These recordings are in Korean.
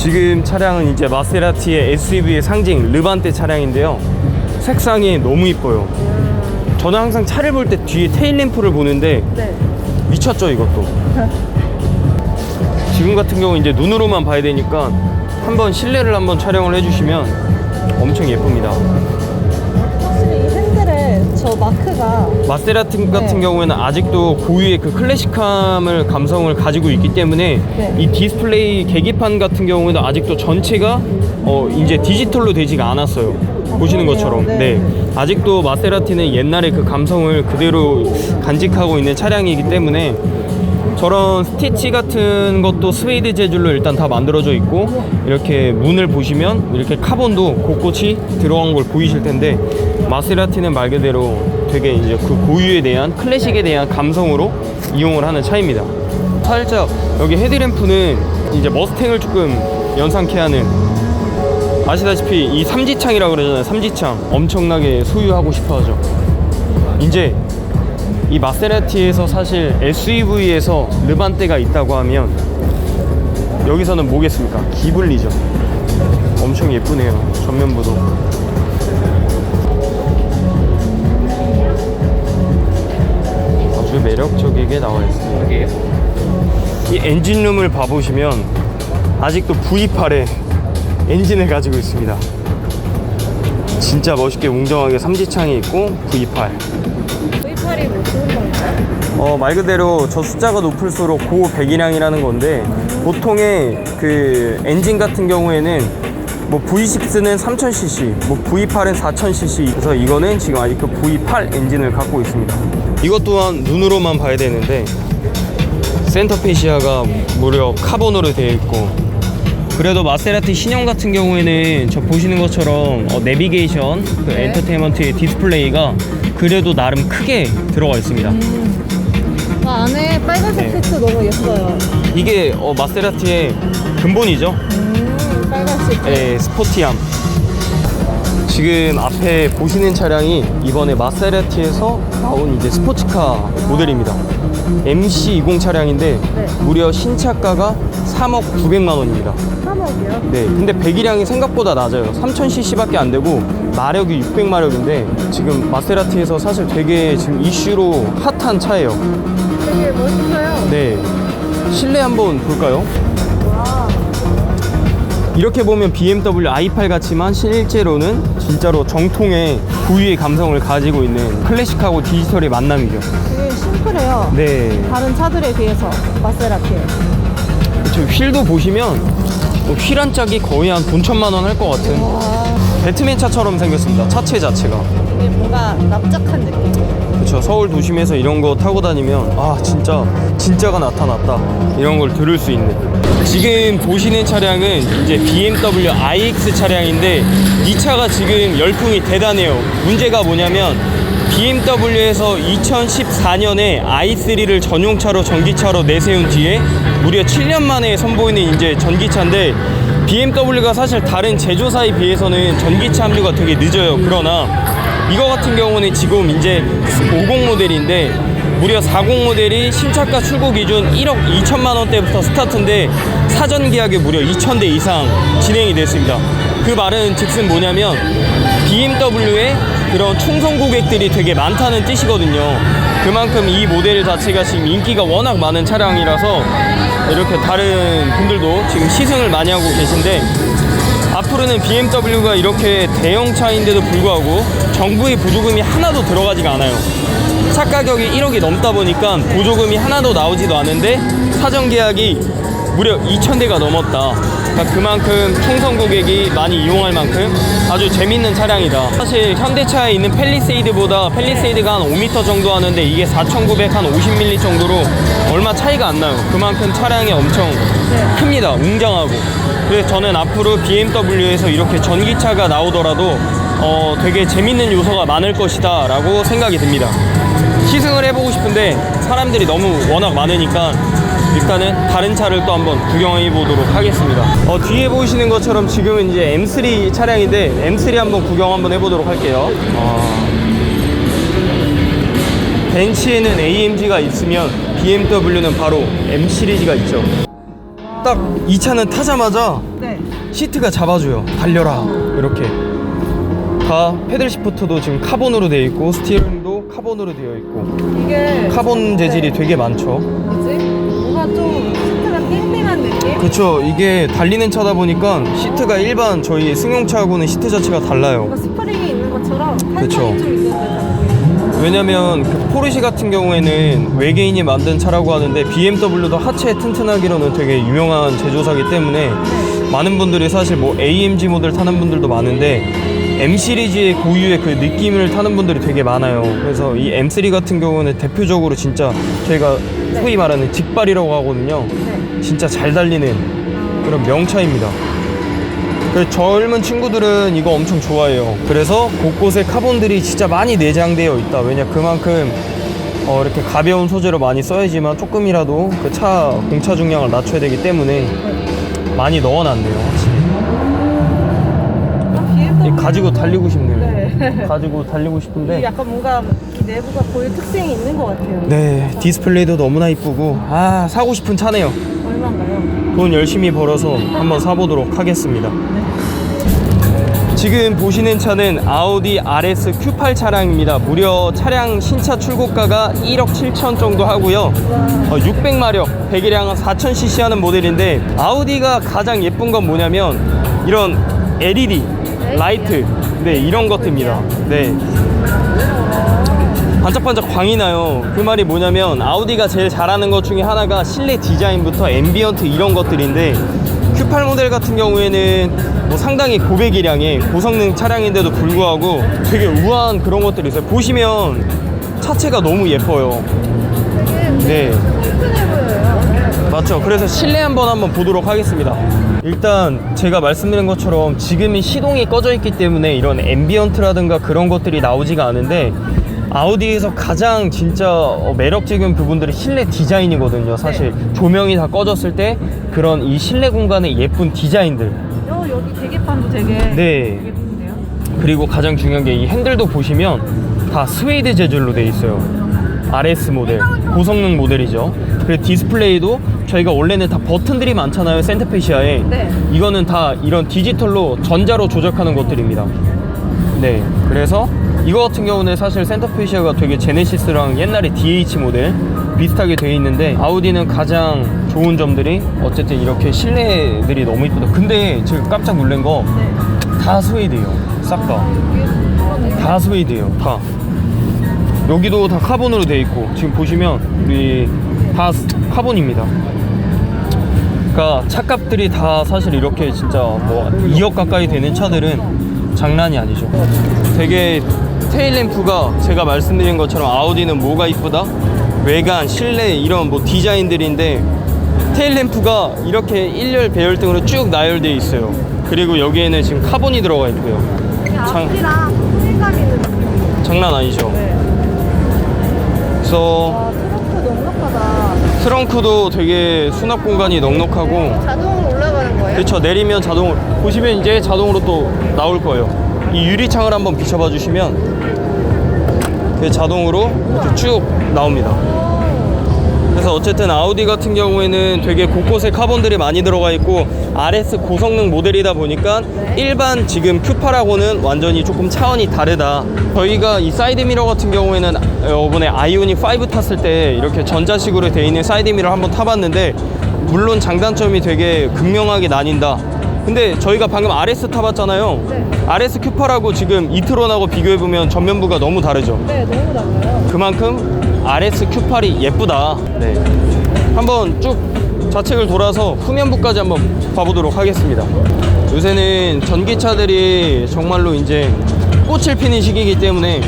지금 차량은 이제 마세라티의 SUV의 상징 르반테 차량인데요. 색상이 너무 이뻐요. 저는 항상 차를 볼 때 뒤에 테일 램프를 보는데 네. 미쳤죠 이것도. 지금 같은 경우 이제 눈으로만 봐야 되니까 한번 실내를 한번 촬영을 해주시면 엄청 예쁩니다. 마세라티 같은 네. 경우에는 아직도 고유의 그 클래식함을 감성을 가지고 있기 때문에 네. 이 디스플레이 계기판 같은 경우에는 아직도 전체가 어 이제 디지털로 되지가 않았어요. 보시는 그러네요. 것처럼. 네. 네. 아직도 마세라티는 옛날의 그 감성을 그대로 간직하고 있는 차량이기 때문에 저런 스티치 같은 것도 스웨이드 재질로 일단 다 만들어져 있고 이렇게 문을 보시면 이렇게 카본도 곳곳이 들어간 걸 보이실 텐데 마세라티는 말 그대로 되게 이제 그 고유에 대한 클래식에 대한 감성으로 이용을 하는 차입니다. 살짝 여기 헤드램프는 이제 머스탱을 조금 연상케 하는 아시다시피 이 삼지창이라고 그러잖아요. 삼지창 엄청나게 소유하고 싶어 하죠. 이제 이 마세라티에서 사실 SUV에서 르반떼가 있다고 하면 여기서는 뭐겠습니까? 기블리죠. 엄청 예쁘네요. 전면부도. 아주 매력적이게 나와 있습니다. 이 엔진룸을 봐보시면 아직도 V8에 엔진을 가지고 있습니다. 진짜 멋있게 웅장하게 삼지창이 있고 V8. V8이 뭐 좋은 건가요? 어, 말 그대로 저 숫자가 높을수록 고 배기량이라는 건데 보통의 그 엔진 같은 경우에는 뭐 V6는 3000cc, 뭐 V8은 4000cc 그래서 이거는 지금 아직도 V8 엔진을 갖고 있습니다. 이것 또한 눈으로만 봐야 되는데 센터페시아가 무려 카본으로 되어 있고 그래도 마세라티 신형 같은 경우에는 저 보시는 것처럼 어, 내비게이션 그 네. 엔터테인먼트의 디스플레이가 그래도 나름 크게 들어가 있습니다. 아, 안에 빨간색 네. 시트 너무 예뻐요. 이게 어, 마세라티의 근본이죠. 음, 빨간 시트. 예, 스포티함. 지금 앞에 보시는 차량이 이번에 마세라티에서 나온 이제 스포츠카 모델입니다. MC20 차량인데 네. 무려 신차가가 3억 900만 원입니다. 3억이요? 네, 근데 배기량이 생각보다 낮아요. 3000cc밖에 안 되고 마력이 600마력인데 지금 마세라티에서 사실 되게 지금 이슈로 핫한 차예요. 되게 멋있어요. 네, 실내 한번 볼까요? 와. 이렇게 보면 BMW i8 같지만 실제로는 진짜로 정통의 고유의 감성을 가지고 있는 클래식하고 디지털의 만남이죠. 되게 심플해요. 네. 다른 차들에 비해서 마세라티에. 저 휠도 보시면 뭐 휠한 짝이 거의 한돈 천만 원 할 것 같은 와. 배트맨 차처럼 생겼습니다. 차체 자체가. 뭔가 납작한 느낌. 그렇죠. 서울 도심에서 이런 거 타고 다니면 아 진짜 진짜가 나타났다 이런 걸 들을 수 있는. 지금 보시는 차량은 이제 BMW iX 차량인데 이 차가 지금 열풍이 대단해요. 문제가 뭐냐면 BMW에서 2014년에 i3를 전용차로 전기차로 내세운 뒤에 무려 7년 만에 선보이는 이제 전기차인데 BMW가 사실 다른 제조사에 비해서는 전기차 합류가 되게 늦어요. 그러나 이거 같은 경우는 지금 이제 50 모델인데 무려 40 모델이 신차가 출고 기준 1억 2천만 원대부터 스타트인데 사전 계약이 무려 2천 대 이상 진행이 됐습니다. 그 말은 즉슨 뭐냐면 BMW의 그런 충성 고객들이 되게 많다는 뜻이거든요. 그만큼 이 모델 자체가 지금 인기가 워낙 많은 차량이라서 이렇게 다른 분들도 지금 시승을 많이 하고 계신데 앞으로는 BMW가 이렇게 대형차인데도 불구하고 정부의 보조금이 하나도 들어가지가 않아요. 차 가격이 1억이 넘다 보니까 보조금이 하나도 나오지도 않은데 사전 계약이 무려 2,000대가 넘었다. 그러니까 그만큼 충성 고객이 많이 이용할 만큼 아주 재밌는 차량이다. 사실 현대차에 있는 펠리세이드보다 펠리세이드가 한 5m 정도 하는데 이게 4,900 한 50mm 정도로 얼마 차이가 안 나요. 그만큼 차량이 엄청 큽니다. 웅장하고. 그래서 저는 앞으로 BMW에서 이렇게 전기차가 나오더라도 어, 되게 재밌는 요소가 많을 것이다 라고 생각이 듭니다. 시승을 해보고 싶은데 사람들이 너무 워낙 많으니까 일단은 다른 차를 또 한번 구경해 보도록 하겠습니다. 어, 뒤에 보시는 것처럼 지금은 이제 M3 차량인데 M3 한번 구경 한번 해보도록 할게요. 아, 벤츠에는 AMG가 있으면 BMW는 바로 M 시리즈가 있죠. 딱 이 차는 타자마자 네. 시트가 잡아줘요. 달려라 이렇게. 다 패들 시프트도 지금 카본으로 되어 있고 스티어링도 카본으로 되어 있고 이게 카본 재질이 네. 되게 많죠. 뭐지? 뭔가 좀 시트가 땡땡한 느낌? 그렇죠. 이게 달리는 차다 보니까 시트가 일반 저희 승용차하고는 시트 자체가 달라요. 뭔가 스프링이 있는 것처럼 탄성이 그쵸. 좀 있는 듯한 느낌. 왜냐면 그 포르쉐 같은 경우에는 외계인이 만든 차라고 하는데 BMW도 하체 튼튼하기로는 되게 유명한 제조사기 때문에 많은 분들이 사실 뭐 AMG 모델 타는 분들도 많은데 M 시리즈의 고유의 그 느낌을 타는 분들이 되게 많아요. 그래서 이 M3 같은 경우는 대표적으로 진짜 저희가 소위 말하는 직발이라고 하거든요. 네. 진짜 잘 달리는 그런 명차입니다. 그 젊은 친구들은 이거 엄청 좋아해요. 그래서 곳곳에 카본들이 진짜 많이 내장되어 있다. 왜냐 그만큼 어, 이렇게 가벼운 소재로 많이 써야지만 조금이라도 그 차 공차 중량을 낮춰야 되기 때문에 많이 넣어놨네요. 아, 가지고 달리고 싶네요. 네. 가지고 달리고 싶은데. 약간 뭔가 이 내부가 고유 특징이 있는 것 같아요. 네 디스플레이도 너무나 이쁘고 아 사고 싶은 차네요. 얼마인가요? 돈 열심히 벌어서 한번 사보도록 하겠습니다. 지금 보시는 차는 아우디 RS Q8 차량입니다. 무려 차량 신차 출고가가 1억 7천 정도 하고요. 어, 600마력, 배기량은 4000cc 하는 모델인데 아우디가 가장 예쁜 건 뭐냐면 이런 LED 라이트, 네 이런 것들입니다. 네. 반짝반짝 광이 나요. 그 말이 뭐냐면 아우디가 제일 잘하는 것 중에 하나가 실내 디자인부터 앰비언트 이런 것들인데 Q8 모델 같은 경우에는 뭐 상당히 고배기량의 고성능 차량인데도 불구하고 되게 우아한 그런 것들이 있어요. 보시면 차체가 너무 예뻐요. 네. 맞죠. 그래서 실내 한번 한번 보도록 하겠습니다. 일단 제가 말씀드린 것처럼 지금이 시동이 꺼져 있기 때문에 이런 앰비언트라든가 그런 것들이 나오지가 않은데 아우디에서 가장 진짜 어, 매력적인 부분들이 실내 디자인이거든요. 사실 조명이 다 꺼졌을 때 그런 이 실내 공간의 예쁜 디자인들 어, 여기 계기판도 되게 네. 예쁜데요? 그리고 가장 중요한 게 이 핸들도 보시면 다 스웨이드 재질로 돼 있어요. RS 모델, 고성능 모델이죠. 그리고 디스플레이도 저희가 원래는 다 버튼들이 많잖아요. 센터페시아에. 네. 이거는 다 이런 디지털로 전자로 조작하는 것들입니다. 네. 그래서 이거 같은 경우는 사실 센터페시아가 되게 제네시스랑 옛날에 DH 모델 비슷하게 되어 있는데 아우디는 가장 좋은 점들이 어쨌든 이렇게 실내들이 너무 이쁘다. 근데 지금 깜짝 놀란 거다 네. 스웨이드예요. 싹 다. 다 스웨이드예요. 다. 여기도 다 카본으로 돼 있고 지금 보시면 우리 다 스- 카본입니다. 그러니까 차값들이 다 사실 이렇게 진짜 뭐 2억 가까이 되는 차들은 장난이 아니죠. 되게 테일 램프가 제가 말씀드린 것처럼 아우디는 뭐가 이쁘다? 외관, 실내 이런 뭐 디자인들인데 테일 램프가 이렇게 일렬 배열등으로 쭉 나열되어 있어요. 그리고 여기에는 지금 카본이 들어가 있고요. 장-. 장난 아니죠. 네. 그래서 와, 트렁크 넉넉하다. 트렁크도 되게 수납 공간이 넉넉하고 자동으로 올라가는 거예요? 그렇죠 내리면 자동으로 보시면 이제 자동으로 또 나올 거예요 이 유리창을 한번 비춰봐 주시면 이게 자동으로 이렇게 쭉 나옵니다 그래서 어쨌든 아우디 같은 경우에는 되게 곳곳에 카본들이 많이 들어가 있고 RS 고성능 모델이다 보니까 일반 지금 Q8하고는 완전히 조금 차원이 다르다. 저희가 이 사이드 미러 같은 경우에는 이번에 아이오닉 5 탔을 때 이렇게 전자식으로 되어 있는 사이드 미러 한번 타봤는데 물론 장단점이 되게 극명하게 나뉜다. 근데 저희가 방금 RS 타봤잖아요. 네. RS Q8하고 지금 이트론하고 비교해보면 전면부가 너무 다르죠. 네, 너무 달라요. 그만큼 RS Q8이 예쁘다. 네. 한번 쭉 좌측을 돌아서 후면부까지 한번 봐보도록 하겠습니다. 요새는 전기차들이 정말로 이제 꽃을 피는 시기이기 때문에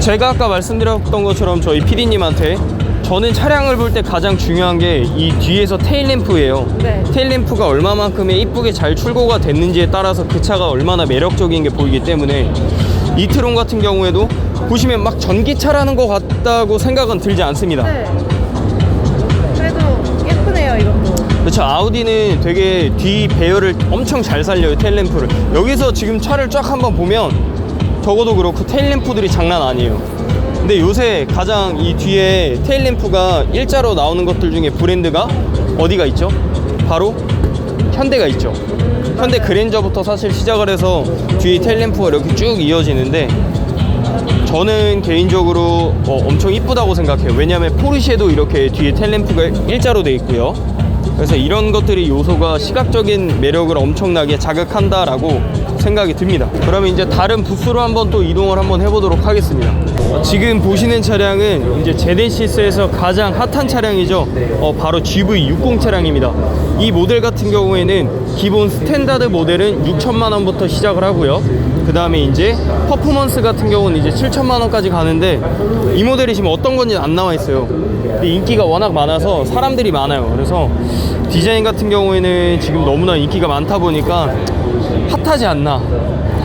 제가 아까 말씀드렸던 것처럼 저희 PD님한테 저는 차량을 볼 때 가장 중요한 게 이 뒤에서 테일램프예요. 네. 테일램프가 얼마만큼의 이쁘게 잘 출고가 됐는지에 따라서 그 차가 얼마나 매력적인 게 보이기 때문에 이트론 같은 경우에도 보시면 막 전기차라는 것 같다고 생각은 들지 않습니다. 네. 그렇죠. 아우디는 되게 뒤 배열을 엄청 잘 살려요. 테일램프를. 여기서 지금 차를 쫙 한번 보면 적어도 그렇고 테일램프들이 장난 아니에요. 근데 요새 가장 이 뒤에 테일램프가 일자로 나오는 것들 중에 브랜드가 어디가 있죠? 바로 현대가 있죠. 현대 그랜저부터 사실 시작을 해서 뒤에 테일램프가 이렇게 쭉 이어지는데 저는 개인적으로 어, 엄청 이쁘다고 생각해요. 왜냐하면 포르쉐도 이렇게 뒤에 텔램프가 일자로 돼 있고요. 그래서 이런 것들이 요소가 시각적인 매력을 엄청나게 자극한다라고 생각이 듭니다. 그러면 이제 다른 부스로 한번 또 이동을 한번 해보도록 하겠습니다. 어, 지금 보시는 차량은 이제 제네시스에서 가장 핫한 차량이죠. 어, 바로 GV60 차량입니다. 이 모델 같은 경우에는 기본 스탠다드 모델은 6천만 원부터 시작을 하고요. 그 다음에 이제 퍼포먼스 같은 경우는 이제 7천만 원까지 가는데 이 모델이 지금 어떤 건지 안 나와 있어요. 근데 인기가 워낙 많아서 사람들이 많아요. 그래서 디자인 같은 경우에는 지금 너무나 인기가 많다 보니까 핫하지 않나.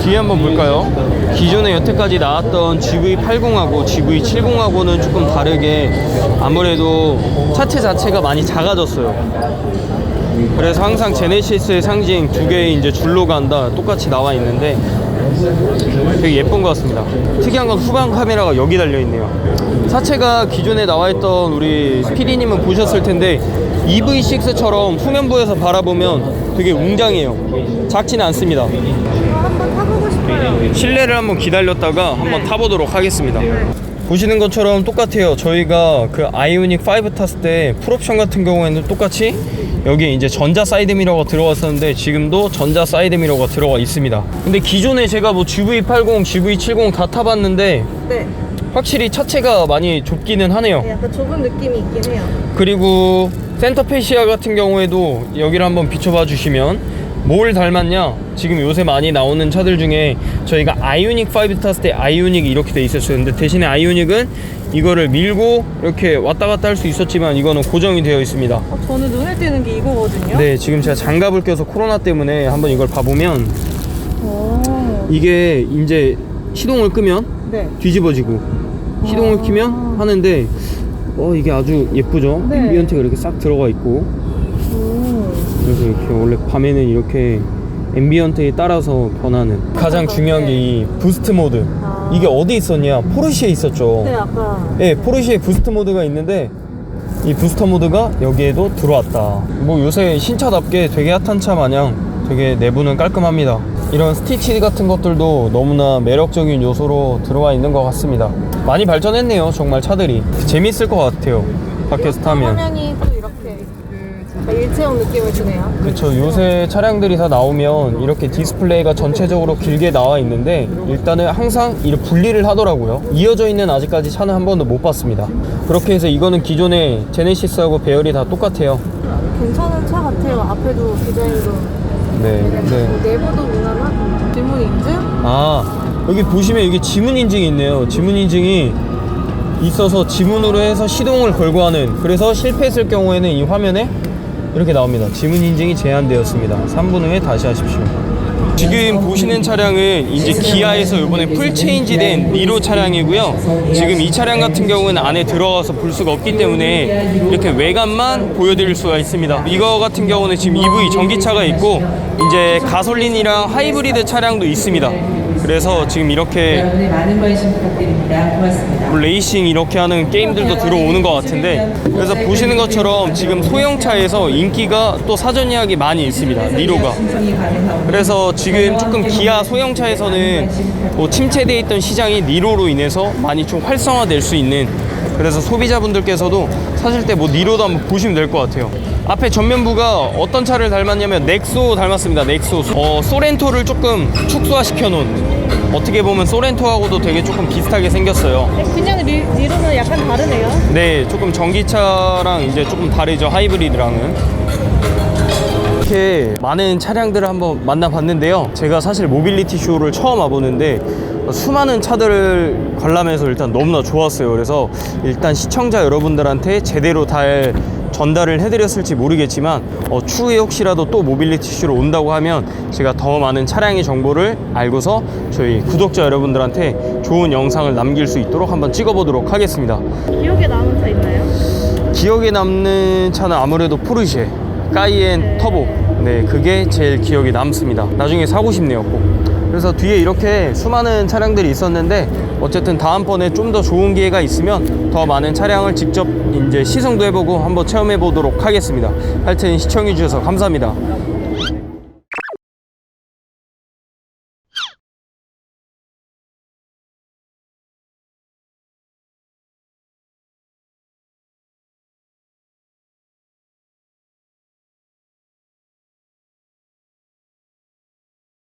뒤에 한번 볼까요? 기존에 여태까지 나왔던 GV80하고 GV70하고는 조금 다르게 아무래도 차체 자체가 많이 작아졌어요. 그래서 항상 제네시스의 상징 두 개의 이제 줄로가 다 똑같이 나와 있는데 되게 예쁜 것 같습니다. 특이한 건 후방 카메라가 여기 달려 있네요. 차체가 기존에 나와 있던 우리 PD님은 보셨을 텐데 EV6처럼 후면부에서 바라보면 되게 웅장해요. 작지는 않습니다. 한번 타보고 싶어요. 실내를 한번 기다렸다가 한번 타보도록 하겠습니다. 보시는 것처럼 똑같아요. 저희가 그 아이오닉 5 탔을 때 풀옵션 같은 경우에는 똑같이 여기에 이제 전자 사이드 미러가 들어갔었는데 지금도 전자 사이드 미러가 들어가 있습니다. 근데 기존에 제가 뭐 GV80, GV70 다 타봤는데 네. 확실히 차체가 많이 좁기는 하네요. 네, 약간 좁은 느낌이 있긴 해요. 그리고 센터페시아 같은 경우에도 여기를 한번 비춰봐 주시면 뭘 닮았냐 지금 요새 많이 나오는 차들 중에 저희가 아이오닉 5 탔을 때 아이오닉이 이렇게 돼 있었어요 근데 대신에 아이오닉은 이거를 밀고 이렇게 왔다 갔다 할 수 있었지만 이거는 고정이 되어 있습니다 어, 저는 눈에 띄는 게 이거거든요. 네 지금 제가 장갑을 껴서 코로나 때문에 한번 이걸 봐보면 오. 이게 이제 시동을 끄면 네. 뒤집어지고 시동을 키면 하는데 어 이게 아주 예쁘죠 네. 앰비언트가 이렇게 싹 들어가 있고 오. 그래서 이렇게 원래 밤에는 이렇게 앰비언트에 따라서 변하는 가장 중요한 게 이 부스트 모드. 아. 이게 어디 있었냐? 포르쉐에 있었죠. 네, 아까. 네 포르쉐에 부스트 모드가 있는데 이 부스터 모드가 여기에도 들어왔다. 뭐 요새 신차답게 되게 핫한 차 마냥 되게 내부는 깔끔합니다. 이런 스티치 같은 것들도 너무나 매력적인 요소로 들어와 있는 것 같습니다. 많이 발전했네요 정말 차들이. 재밌을 것 같아요 밖에서 타면. 화면이 또 일체형 느낌을 주네요. 그렇죠. 요새 차량들이 다 나오면 이렇게 디스플레이가 전체적으로 길게 나와 있는데 일단은 항상 이렇게 분리를 하더라고요. 이어져 있는 아직까지 차는 한 번도 못 봤습니다. 그렇게 해서 이거는 기존의 제네시스하고 배열이 다 똑같아요. 괜찮은 차 같아요. 앞에도 디자인도. 네. 네. 내부도 무난하고. 뒷문 인증? 아 여기 보시면 이게 지문 인증이 있네요. 지문 인증이 있어서 지문으로 해서 시동을 걸고 하는 그래서 실패했을 경우에는 이 화면에 이렇게 나옵니다. 지문 인증이 제한되었습니다. 3분 후에 다시 하십시오. 지금 보시는 차량은 이제 기아에서 이번에 풀 체인지된 니로 차량이고요. 지금 이 차량 같은 경우는 안에 들어가서 볼 수가 없기 때문에 이렇게 외관만 보여드릴 수가 있습니다. 이거 같은 경우는 지금 EV 전기차가 있고 이제 가솔린이랑 하이브리드 차량도 있습니다. 그래서 지금 이렇게 많은 관심 부탁드립니다. 고맙습니다. 뭐 레이싱 이렇게 하는 게임들도 들어오는 것 같은데 그래서 보시는 것처럼 지금 소형차에서 인기가 또 사전 예약이 많이 있습니다. 니로가. 그래서 지금 조금 기아 소형차에서는 뭐 침체되어 있던 시장이 니로로 인해서 많이 좀 활성화될 수 있는 그래서 소비자분들께서도 사실 때 뭐 니로도 한번 보시면 될 것 같아요 앞에 전면부가 어떤 차를 닮았냐면 넥소 닮았습니다 넥소 어, 소렌토를 조금 축소화시켜 놓은 어떻게 보면 소렌토하고도 되게 조금 비슷하게 생겼어요 네, 그냥 리, 리로는 약간 다르네요. 네, 조금 전기차랑 이제 조금 다르죠. 하이브리드랑은. 이렇게 많은 차량들을 한번 만나봤는데요. 제가 사실 모빌리티 쇼를 처음 와보는데 수많은 차들을 관람해서 일단 너무나 좋았어요. 그래서 일단 시청자 여러분들한테 제대로 잘 전달을 해드렸을지 모르겠지만 어, 추후에 혹시라도 또 모빌리티 쇼로 온다고 하면 제가 더 많은 차량의 정보를 알고서 저희 구독자 여러분들한테 좋은 영상을 남길 수 있도록 한번 찍어보도록 하겠습니다. 기억에 남은 차 있나요? 기억에 남는 차는 아무래도 포르쉐 까이엔 터보 네 그게 제일 기억에 남습니다 나중에 사고 싶네요 꼭 그래서 뒤에 이렇게 수많은 차량들이 있었는데 어쨌든 다음번에 좀 더 좋은 기회가 있으면 더 많은 차량을 직접 이제 시승도 해보고 한번 체험해 보도록 하겠습니다 하여튼 시청해 주셔서 감사합니다 네.